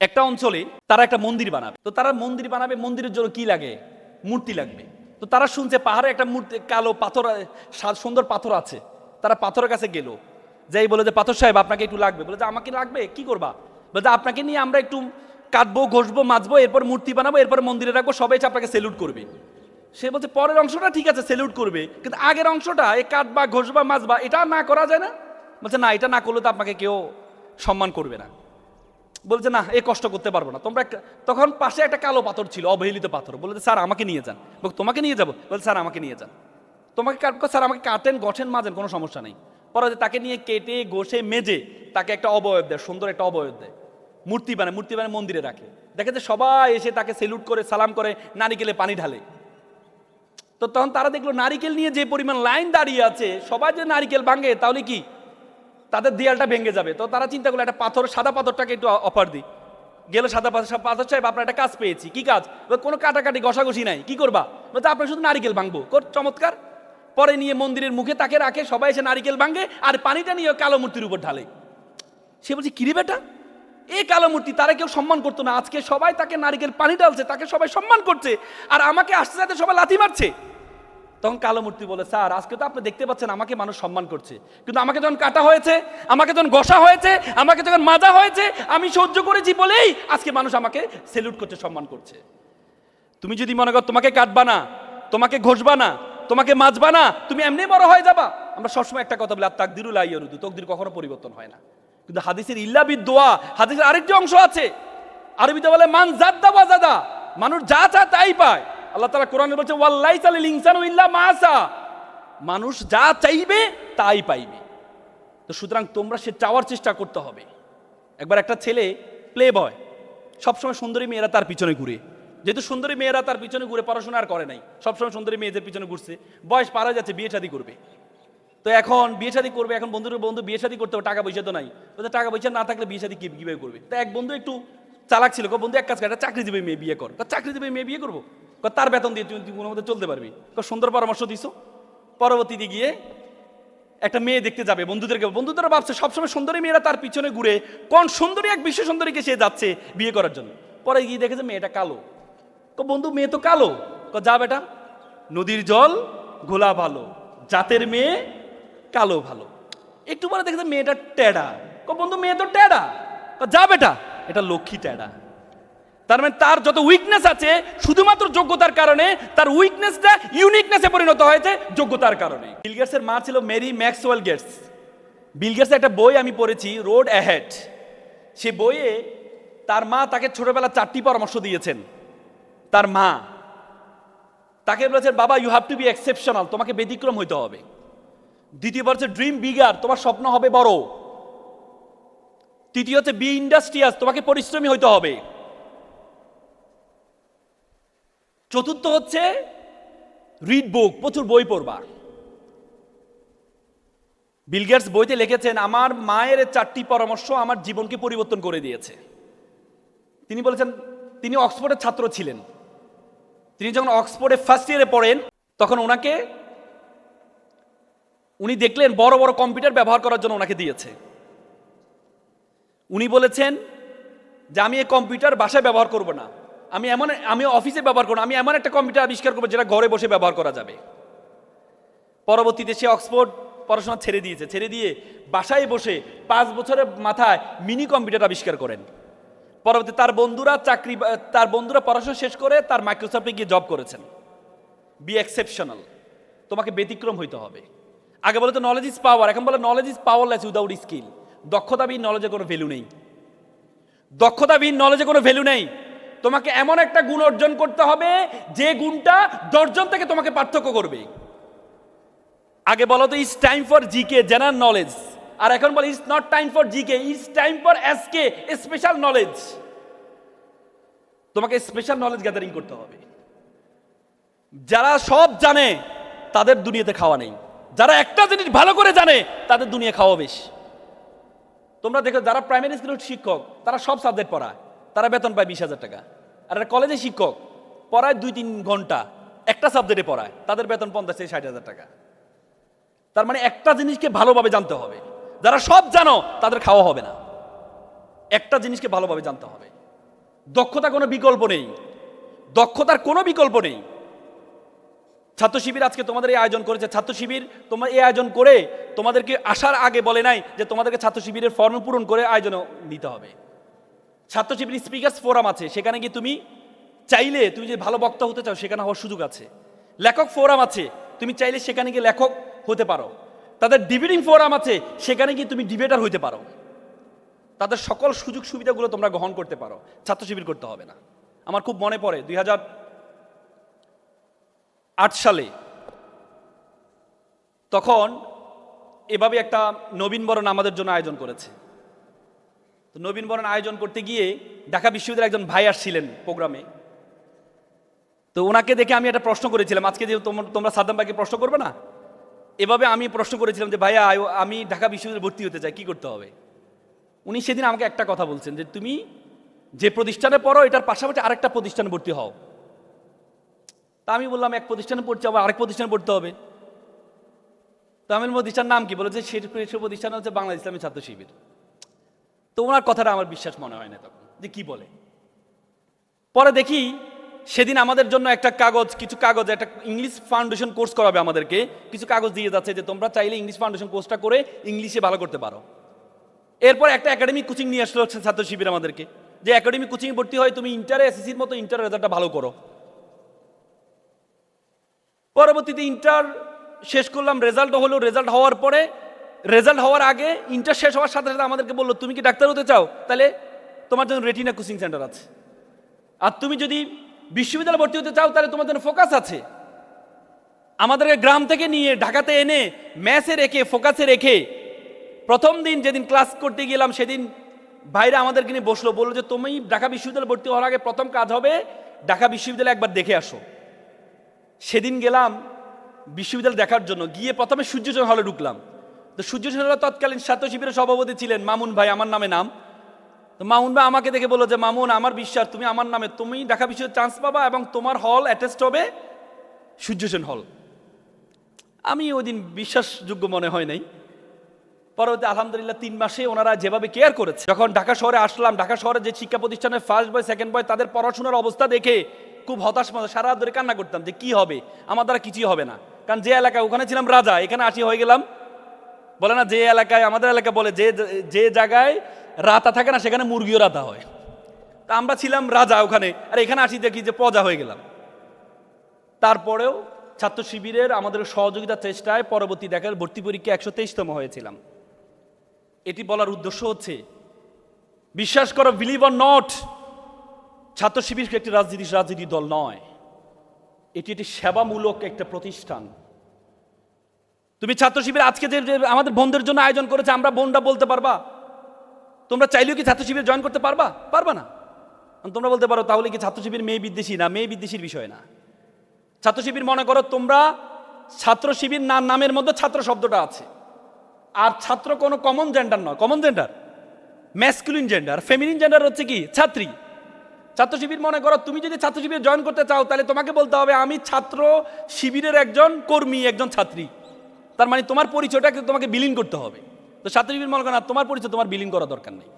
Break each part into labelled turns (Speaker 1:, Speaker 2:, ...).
Speaker 1: একটা অঞ্চলে তারা একটা মন্দির বানাবে। তো তারা মন্দির বানাবে, মন্দিরের জন্য কি লাগে? মূর্তি লাগবে। তো তারা শুনছে পাহাড়ে একটা মূর্তি, কালো পাথর সুন্দর পাথর আছে। তারা পাথরের কাছে গেল। যাই বলে যে, পাথর সাহেব, আপনাকে একটু লাগবে। বলে যে, আমাকে লাগবে? কি করবা? বলে যে, আপনাকে নিয়ে আমরা একটু কাটবো, ঘষবো, মাজবো, এরপর মূর্তি বানাবো, এরপর মন্দিরে রাখব, সবাই আপনাকে সেলুট করবে। সে বলছে, পরের অংশটা ঠিক আছে সেলুট করবে, কিন্তু আগের অংশটা, এই কাটবা, ঘষবা, মাজবা, এটা না করা যায় না? বলছে, না, এটা না করলে তো আপনাকে কেউ সম্মান করবে না। বলছে, না এই কষ্ট করতে পারব না। তোমরা একটা- তখন পাশে একটা কালো পাথর ছিল, অবহেলিত পাথর। বলছে স্যার, আমাকে নিয়ে যান। বল তোমাকে নিয়ে যাব? বলছে স্যার, আমাকে নিয়ে যান। তোমাকে স্যার, আমাকে কাটেন, গঠেন, মাজেন, কোনো সমস্যা নেই। পরে তাকে নিয়ে কেটে, ঘষে, মেজে, তাকে একটা অবয়ব দেয়, সুন্দর একটা অবয়ব দেয়। মূর্তি বানায় মূর্তি বানায় মন্দিরে রাখে। দেখে যে সবাই এসে তাকে সেলুট করে, সালাম করে, নারিকেলে পানি ঢালে। তো তখন তারা দেখল, নারিকেল নিয়ে যে পরিমাণ লাইন দাঁড়িয়ে আছে, সবাই যে নারিকেল ভাঙে, তাহলে কি? তাদের দেয়ালটা ভেঙে যাবে। তো তারা চিন্তা করল, একটা পাথর, সাদা পাথরটাকে একটু অফার দিই। গেলো সাদা পাথর পাথর সাহেব, আপনার একটা কাজ পেয়েছি। কি কাজ? কোনো কাটাকাটি, ঘষাঘষি নাই। কি করবা? বলতে আপনার শুধু নারিকেল ভাঙবো। কর, চমৎকার। পরে নিয়ে মন্দিরের মুখে তাকে রাখে, সবাই এসে নারিকেল ভাঙে, আর পানিটা নিয়ে কালো মূর্তির উপর ঢালে। সে বলছে কিরে বেটা? এই কালো মূর্তি তারা কেউ সম্মান করতো না। আজকে সবাই তাকে নারিকেল পানি ঢালছে, তাকে সবাই সম্মান করছে, আর আমাকে আসতে সাথে সবাই লাথি মারছে। তখন কালো মূর্তি বলে, স্যার, আজকে তো আপনি দেখতে পাচ্ছেন আমাকে মানুষ সম্মান করছে। কিন্তু আমাকে যখন কাটা হয়েছে, আমাকে যখন ঘষা হয়েছে, আমাকে যখন মাজা হয়েছে, আমি সহ্য করেছি বলেই আজকে মানুষ আমাকে সেলুট করছে, সম্মান করছে। তুমি যদি মনে করো তোমাকে কাটবা না, তোমাকে ঘষবা না, তোমাকে মাজবা না, তুমি এমনি বড় হয়ে যাবা। আমরা সবসময় একটা কথা বলি, আর তাকদিরুল আইয়রুদু তকদির কখনো পরিবর্তন হয় না। কিন্তু হাদিসের ইল্লাবিদ দোয়া, হাদিসের আরেকটি অংশ আছে। আরবিতে বলে, মান জাদ্দা বা জাদা মানুষ যা চা তাই পায়। আল্লাহ তাআলা কোরআনে বলছে ওয়াল্লাই সালিল ইনসানু ইল্লা মাসা মানুষ যা চাইবে তাই পাইবে। তো সুতরাং তোমরা সে চাওয়ার চেষ্টা করতে হবে। একবার একটা ছেলে প্লে বয় সবসময় সুন্দরী মেয়েরা তার পিছনে ঘুরে। যেহেতু সুন্দরী মেয়েরা তার পিছনে ঘুরে পড়াশোনা আর করে নাই সবসময় সুন্দরী মেয়েদের পিছনে ঘুরছে বয়স পার যাচ্ছে বিয়ে শাদী করবে। তো এখন বিয়ে শাদী করবে এখন বন্ধুর বন্ধু বিয়ে শাদী করতে হবে, টাকা পয়সা তো নাই। বলছে টাকা পয়সা না থাকলে বিয়ে শাদী কীভাবে করবে? তো এক বন্ধু একটু চালাক ছিল বন্ধু এক কাজ করে চাকরি দেবে মেয়ে বিয়ে কর। চাকরি দেবে মেয়ে বিয়ে করব? তার বেতন দিয়ে তুমি কোনো মধ্যে চলতে পারবি। সুন্দর পরামর্শ দিছো। পরবর্তীতে গিয়ে একটা মেয়ে দেখতে যাবে, বন্ধুদেরকে। বন্ধুদের ভাবছে, সবসময় সুন্দরী মেয়েরা তার পিছনে ঘুরে কোন সুন্দরী এক বিশ্ব সুন্দরীকে সে যাচ্ছে বিয়ে করার জন্য। পরে গিয়ে দেখেছে মেয়েটা কালো। তো বন্ধু, মেয়ে তো কালো। ক যা বেটা, নদীর জল ঘোলা ভালো, জাতের মেয়ে কালো ভালো। একটু পরে দেখেছে মেয়েটা টেডা। ক বন্ধু, মেয়ে তো টেডা। যা বেটা, এটা লক্ষ্মী টেডা। তার মানে তার যত উইকনেস আছে, শুধুমাত্র যোগ্যতার কারণে তার উইকনেসটা ইউনিকনেসে পরিণত হয়েছে যোগ্যতার কারণে। বিল গেটসের মা ছিল মেরি ম্যাক্সওয়েল গেটস বিল গেটসের একটা বই আমি পড়েছি রোড অ্যাহেড সে বইয়ে তার মা তাকে ছোটবেলা চারটি পরামর্শ দিয়েছেন। তার মা, তাকে বলেছেন, বাবা you have to be exceptional তোমাকে ব্যতিক্রম হইতে হবে। দ্বিতীয়বার হচ্ছে ড্রিম বিগার তোমার স্বপ্ন হবে বড়। তৃতীয় হচ্ছে বি ইন্ডাস্ট্রিয়াস তোমাকে পরিশ্রমী হইতে হবে। চতুর্থ হচ্ছে রিড বুক প্রচুর বই পড়বা। বিল গেটস বইতে লিখেছেন, আমার মায়ের চারটি পরামর্শ আমার জীবনকে পরিবর্তন করে দিয়েছে। তিনি বলেছেন, তিনি অক্সফোর্ডের ছাত্র ছিলেন। তিনি যখন অক্সফোর্ডে ফার্স্ট ইয়ারে পড়েন, তখন ওনাকে, উনি দেখলেন বড় বড় কম্পিউটার ব্যবহার করার জন্য ওনাকে দিয়েছে। উনি বলেছেন যে, আমি এই কম্পিউটার বাসায় ব্যবহার করব না। আমি এমন, আমি অফিসে ব্যবহার করব আমি এমন একটা কম্পিউটার আবিষ্কার করব যেটা ঘরে বসে ব্যবহার করা যাবে। পরবর্তীতে সে অক্সফোর্ড পড়াশোনা ছেড়ে দিয়েছে, ছেড়ে দিয়ে বাসায় বসে পাঁচ বছরের মাথায় মিনি কম্পিউটার আবিষ্কার করেন। পরবর্তী তার বন্ধুরা চাকরি, তার বন্ধুরা পড়াশোনা শেষ করে তার মাইক্রোসফটে গিয়ে জব করেছেন। বি এক্সেপশনাল তোমাকে ব্যতিক্রম হইতে হবে। আগে বলে তো নলেজ ইজ পাওয়ার এখন বলে knowledge is power powerless without skill দক্ষতাবিহীন নলেজে কোনো ভ্যালু নেই। দক্ষতাবিহীন নলেজে কোনো ভ্যালু নেই। তোমাকে এমন একটা গুণ অর্জন করতে হবে, যে গুণটা দশজন থেকে তোমাকে পার্থক্য করবে। আগে বলো তো is time for GK general knowledge আর এখন বলে is not time for GK is time for S SK special knowledge তোমাকে স্পেশাল নলেজ গ্যাদারিং করতে হবে। যারা সব জানে, তাদের দুনিয়াতে খাওয়া নেই। যারা একটা জিনিস ভালো করে জানে, তাদের দুনিয়া খাওয়া বেশ। তোমরা দেখো, যারা প্রাইমারি স্কুলের শিক্ষক, তারা সব সাবজেক্ট পড়ায়। তারা বেতন পায় বিশ হাজার টাকা। আর একটা কলেজে শিক্ষক পড়ায় দুই তিন ঘণ্টা, একটা সাবজেক্টে পড়ায়, তাদের বেতন পঞ্চাশ থেকে ষাট হাজার টাকা। তার মানে একটা জিনিসকে ভালোভাবে জানতে হবে। যারা সব জানো, তাদের খাওয়া হবে না। একটা জিনিসকে ভালোভাবে জানতে হবে। দক্ষতা কোনো বিকল্প নেই। দক্ষতার কোনো বিকল্প নেই। ছাত্র শিবির আজকে তোমাদের এই আয়োজন করেছে। ছাত্র শিবির তোমার এই আয়োজন করে তোমাদেরকে আসার আগে বলে নাই যে তোমাদেরকে ছাত্র শিবিরের ফর্ম পূরণ করে আয়োজন নিতে হবে। ছাত্র স্পিকার্স ফোরাম আছে, সেখানে গিয়ে তুমি চাইলে তুমি যে ভালো বক্তা হতে চাও, সেখানে হওয়ার সুযোগ আছে। লেখক ফোরাম আছে, তুমি চাইলে সেখানে গিয়ে লেখক হতে পারো। তাদের ডিবেটিং ফোরাম আছে, সেখানে গিয়ে তুমি ডিবেটার হতে পারো। তাদের সকল সুযোগ সুবিধাগুলো তোমরা গ্রহণ করতে পারো। ছাত্র শিবির করতে হবে না। আমার খুব মনে পড়ে, দুই আট সালে তখন এভাবে একটা নবীনবরণ আমাদের জন্য আয়োজন করেছে। তো নবীনবরণ আয়োজন করতে গিয়ে ঢাকা বিশ্ববিদ্যালয়ের একজন ভাই আসছিলেন প্রোগ্রামে। তো ওনাকে দেখে আমি একটা প্রশ্ন করেছিলাম, আজকে যে তোমরা- সাদ্দাম ভাইকে প্রশ্ন করবে না? এভাবে আমি প্রশ্ন করেছিলাম যে, ভাইয়া আমি ঢাকা বিশ্ববিদ্যালয়ে ভর্তি হতে চাই, কি করতে হবে? উনি সেদিন আমাকে একটা কথা বলছেন যে, তুমি যে প্রতিষ্ঠানে পড়ো, এটার পাশাপাশি আরেকটা প্রতিষ্ঠানে ভর্তি হও। তা আমি বললাম, এক প্রতিষ্ঠানে পড়ছি, আবার আরেক প্রতিষ্ঠানে পড়তে হবে। তো আমি প্রতিষ্ঠান নাম কি? বলেছে সে প্রতিষ্ঠান হচ্ছে বাংলাদেশ ইসলামী ছাত্র শিবির। তো ওনার কথাটা আমার বিশ্বাস মনে হয় না তখন, যে কি বলে। পরে দেখি সেদিন আমাদের জন্য একটা কাগজ, কিছু কাগজ, একটা ইংলিশ ফাউন্ডেশন কোর্স করাবে আমাদেরকে। কিছু কাগজ দিয়ে যাচ্ছে যে তোমরা চাইলে ইংলিশ ফাউন্ডেশন কোর্সটা করে ইংলিশে ভালো করতে পারো। এরপর একটা একাডেমিক কোচিং নিয়ে আসলো ছাত্র শিবির আমাদেরকে, যে একাডেমিক কোচিং ভর্তি হয়, তুমি ইন্টারে এসএসসির মতো ইন্টার রেজাল্টটা ভালো করো। পরবর্তীতে ইন্টার শেষ করলাম রেজাল্ট হলো রেজাল্ট হওয়ার পরে রেজাল্ট হওয়ার আগে ইন্টার শেষ হওয়ার সাথে সাথে আমাদেরকে বলল, তুমি কি ডাক্তার হতে চাও? তাহলে তোমার জন্য রেটিনা কোচিং সেন্টার আছে। আর তুমি যদি বিশ্ববিদ্যালয়ে ভর্তি হতে চাও, তাহলে তোমার জন্য ফোকাস আছে। আমাদেরকে গ্রাম থেকে নিয়ে ঢাকাতে এনে ম্যাথে রেখে ফোকাসে রেখে প্রথম দিন যেদিন ক্লাস করতে গেলাম, সেদিন ভাইরা আমাদেরকে নিয়ে বসল, বলল যে, তুমি ঢাকা বিশ্ববিদ্যালয়ে ভর্তি হওয়ার আগে প্রথম কাজ হবে ঢাকা বিশ্ববিদ্যালয়ে একবার দেখে আসো। সেদিন গেলাম বিশ্ববিদ্যালয় দেখার জন্য, গিয়ে প্রথমে সূর্যচন্দ্র হলে ঢুকলাম। তো সূর্যচন্দ্র হলে তৎকালীন ছাত্র শিবিরের সভাপতি ছিলেন। মামুন ভাই, আমার নামে নাম। তো মামুন ভাই আমাকে দেখে বলল যে, মামুন, আমার বিশ্বাস, তুমি আমার নামে, তুমি ঢাকা বিশ্ববিদ্যালয়ে চান্স পাবা এবং তোমার হল অ্যাটেস্ট হবে সূর্যসেন হল আমি ওই দিন বিশ্বাসযোগ্য মনে হয় নাই। পরবর্তী আলহামদুলিল্লাহ তিন মাসে ওনারা যেভাবে কেয়ার করেছে, যখন ঢাকা শহরে আসলাম, ঢাকা শহরে যে শিক্ষা প্রতিষ্ঠানের ফার্স্ট বয় সেকেন্ড বয় তাদের পড়াশোনার অবস্থা দেখে খুব হতাশ মতো সারা ধরে কান্না করতাম যে, কি হবে? আমার দ্বারা কিছুই হবে না। কারণ যে এলাকায় ওখানে ছিলাম রাজা, এখানে আসি হয়ে গেলাম। বলে না, যে এলাকায়, আমাদের এলাকা বলে, যে যে জায়গায় রাতা থাকে না, সেখানে মুরগিও রাতা হয়। তা আমরা ছিলাম রাজা ওখানে, আর এখানে আসি দেখি যে প্রজা হয়ে গেলাম। তারপরেও ছাত্র শিবিরের আমাদের সহযোগিতার চেষ্টায় পরবর্তী দেখার ভর্তি পরীক্ষা একশো তেইশতম হয়েছিলাম। এটি বলার উদ্দেশ্য হচ্ছে, বিশ্বাস করো বিলিভ অর নট ছাত্র শিবির একটি রাজনীতি রাজনীতি দল নয়। এটি একটি সেবামূলক একটা প্রতিষ্ঠান। তুমি ছাত্র শিবির আজকে যে আমাদের বোনদের জন্য আয়োজন করেছে, আমরা বোনরা বলতে পারবা? তোমরা চাইলেও কি ছাত্র শিবির জয়েন করতে পারবা? পারবা না। তোমরা বলতে পারো, তাহলে কি ছাত্র শিবির মেয়ে বিদ্বেষী? না, মেয়ে বিদ্বেষীর বিষয় না। ছাত্র শিবির মনে করো তোমরা ছাত্র শিবির না নামের মধ্যে ছাত্র শব্দটা আছে। আর ছাত্র কোনো কমন জেন্ডার নয়। Common gender masculine gender feminine gender হচ্ছে কি? ছাত্রী। ছাত্র শিবির মনে করো, তুমি যদি ছাত্র শিবির জয়েন করতে চাও, তাহলে তোমাকে বলতে হবে, আমি ছাত্র শিবিরের একজন কর্মী, একজন ছাত্রী। তার মানে তোমার পরিচয়টাকে তোমাকে বিলীন করতে হবে। তো ছাত্র মনে করো না তোমার পরিচয় তোমার বিলীন করা দরকার নেই।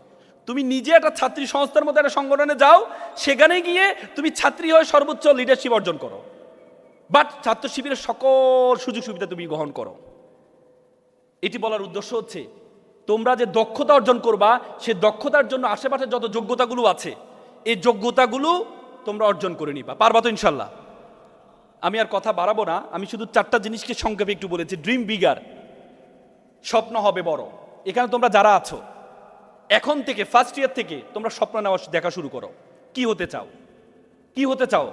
Speaker 1: তুমি নিজে একটা ছাত্রী সংস্থার মধ্যে একটা সংগঠনে যাও, সেখানে গিয়ে তুমি ছাত্রী হয়ে সর্বোচ্চ লিডারশিপ অর্জন করো। বাট ছাত্র শিবিরের সকল সুযোগ সুবিধা তুমি গ্রহণ করো। এটি বলার উদ্দেশ্য হচ্ছে, তোমরা যে দক্ষতা অর্জন করবা, সে দক্ষতার জন্য আশেপাশে যত যোগ্যতাগুলো আছে, এই যোগ্যতাগুলো তোমরা অর্জন করে নিবা। পারবা তো ইনশাল্লাহ? আমি আর কথা বাড়াবো না, আমি শুধু চারটা জিনিসকে সংক্ষেপে একটু বলেছি। ড্রিম বিগার স্বপ্ন হবে বড়। এখানে তোমরা যারা আছো, এখন থেকে ফার্স্ট ইয়ার থেকে, তোমরা স্বপ্ন নেওয়া দেখা শুরু করো। কি হতে চাও? কি হতে চাও?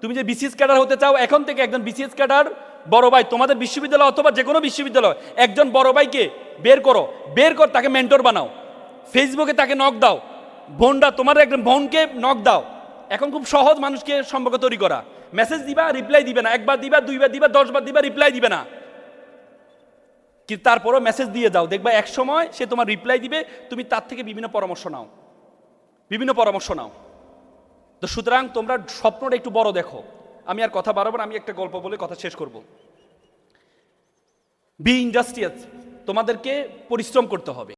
Speaker 1: তুমি যে বিসিএস ক্যাডার হতে চাও, এখন থেকে একজন বিসিএস ক্যাডার বড় ভাই, তোমাদের বিশ্ববিদ্যালয় অথবা যে কোনো বিশ্ববিদ্যালয়, একজন বড় ভাইকে বের করো। বের কর, তাকে মেন্টর বানাও। ফেসবুকে তাকে নক দাও। বোনরা তোমার একজন বোনকে নক দাও। এখন খুব সহজ মানুষকে সম্পর্ক তৈরি করা। মেসেজ দিবা রিপ্লাই দিবে না। একবার দিবা, দুইবার দিবা, দশবার দিবা রিপ্লাই দিবে না। কিন্তু তারপরও মেসেজ দিয়ে যাও। দেখবা এক সময় সে তোমার রিপ্লাই দিবে, তুমি তার থেকে বিভিন্ন পরামর্শ নাও। বিভিন্ন পরামর্শ নাও। তো সুতরাং তোমরা স্বপ্নটা একটু বড় দেখো। আমি আর কথা বাড়াবো না, আমি একটা গল্প বলে কথা শেষ করব। বি ইন্ডাস্ট্রিয়াস তোমাদেরকে পরিশ্রম করতে হবে।